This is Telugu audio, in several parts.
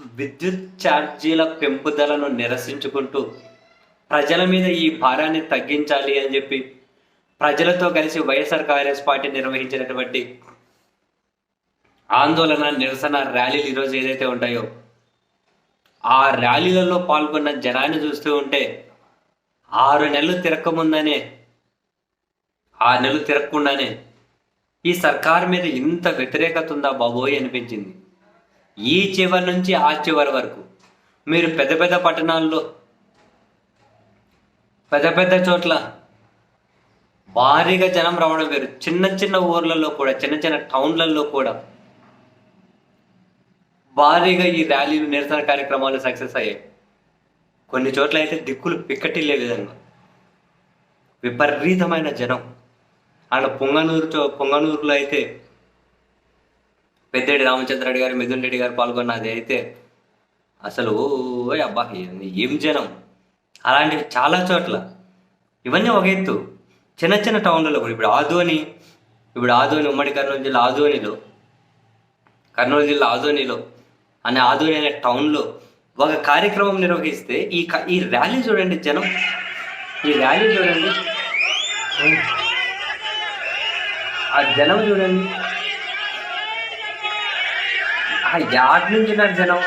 విద్యుత్ ఛార్జీల పెంపుదలను నిరసించుకుంటూ ప్రజల మీద ఈ భారాన్ని తగ్గించాలి అని చెప్పి ప్రజలతో కలిసి వైఎస్ఆర్ కాంగ్రెస్ పార్టీ నిర్వహించినటువంటి ఆందోళన నిరసన ర్యాలీలు ఈరోజు ఏదైతే ఉంటాయో ఆ ర్యాలీలలో పాల్గొన్న జనాన్ని చూస్తూ ఉంటే ఆరు నెలలు తిరక్కముందనే ఆరు నెలలు తిరగకుండానే ఈ సర్కార్ మీద ఇంత వ్యతిరేకత ఉందా బాబోయ్ అనిపించింది. ఈ చివరి నుంచి ఆ చివరి వరకు. మీరు పెద్ద పెద్ద పట్టణాల్లో పెద్ద పెద్ద చోట్ల భారీగా జనం రావడం వేరు. చిన్న చిన్న ఊర్లలో కూడా చిన్న చిన్న టౌన్లలో కూడా భారీగా ఈ ర్యాలీలు నిరసన కార్యక్రమాలు సక్సెస్ అయ్యాయి. కొన్ని చోట్ల అయితే దిక్కులు పిక్కటిల్లే విధంగా విపరీతమైన జనం. అలా పొంగనూరు చో పొంగనూరులో అయితే పెద్దడి రామచంద్రరెడ్డి గారు మిథున్ రెడ్డి గారు పాల్గొన్నది అయితే అసలు ఓ అబ్బా ఏం- జనం? అలాంటివి చాలా చోట్ల. ఇవన్నీ ఒక ఎత్తు. చిన్న చిన్న టౌన్లలో కూడా. ఇప్పుడు ఆదోని ఇప్పుడు ఆదోని ఉమ్మడి కర్నూలు జిల్లా ఆదోనిలో కర్నూలు జిల్లా ఆదోనిలో అనే ఆదోని అనే టౌన్లో ఒక కార్యక్రమం నిర్వహిస్తే ఈ ఈ ర్యాలీ చూడండి జనం. ఈ ర్యాలీ చూడండి. ఆ జనం చూడండి. ఆ యాడ్ నుంచి ఉన్నారు జనం.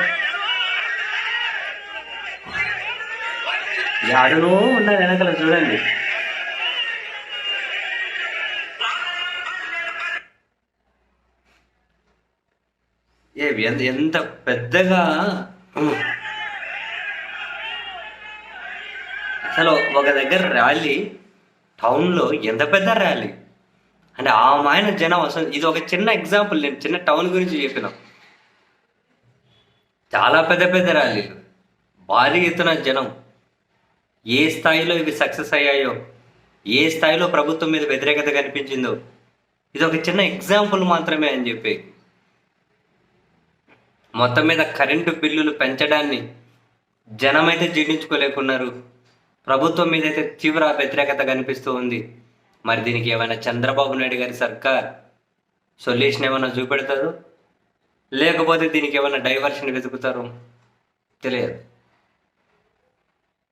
యాడనో ఉన్నారు వెనకాల చూడండి. ఏ ఎంత పెద్దగా? అసలు ఒక దగ్గర ర్యాలీ టౌన్లో ఎంత పెద్ద ర్యాలీ? అంటే ఆ మాయన జనం అసలు ఇది ఒక చిన్న ఎగ్జాంపుల్ నేను చిన్న టౌన్ గురించి చెప్పినా. చాలా పెద్ద పెద్ద ర్యాలీలు. భారీ ఎత్తున జనం. ఏ స్థాయిలో ఇవి సక్సెస్ అయ్యాయో ఏ స్థాయిలో ప్రభుత్వం మీద వ్యతిరేకత కనిపించిందో. ఇది ఒక చిన్న ఎగ్జాంపుల్ మాత్రమే అని చెప్పి. మొత్తం మీద కరెంటు బిల్లులు పెంచడాన్ని జనమైతే జీర్ణించుకోలేకున్నారు. ప్రభుత్వం మీద అయితే తీవ్ర వ్యతిరేకత కనిపిస్తూ ఉంది. మరి దీనికి ఏమైనా చంద్రబాబు నాయుడు గారి సర్కార్ సొల్యూషన్ ఏమైనా చూపెడతారు? లేకపోతే దీనికి ఏమైనా డైవర్షన్ వెతుకుతారు? తెలియదు.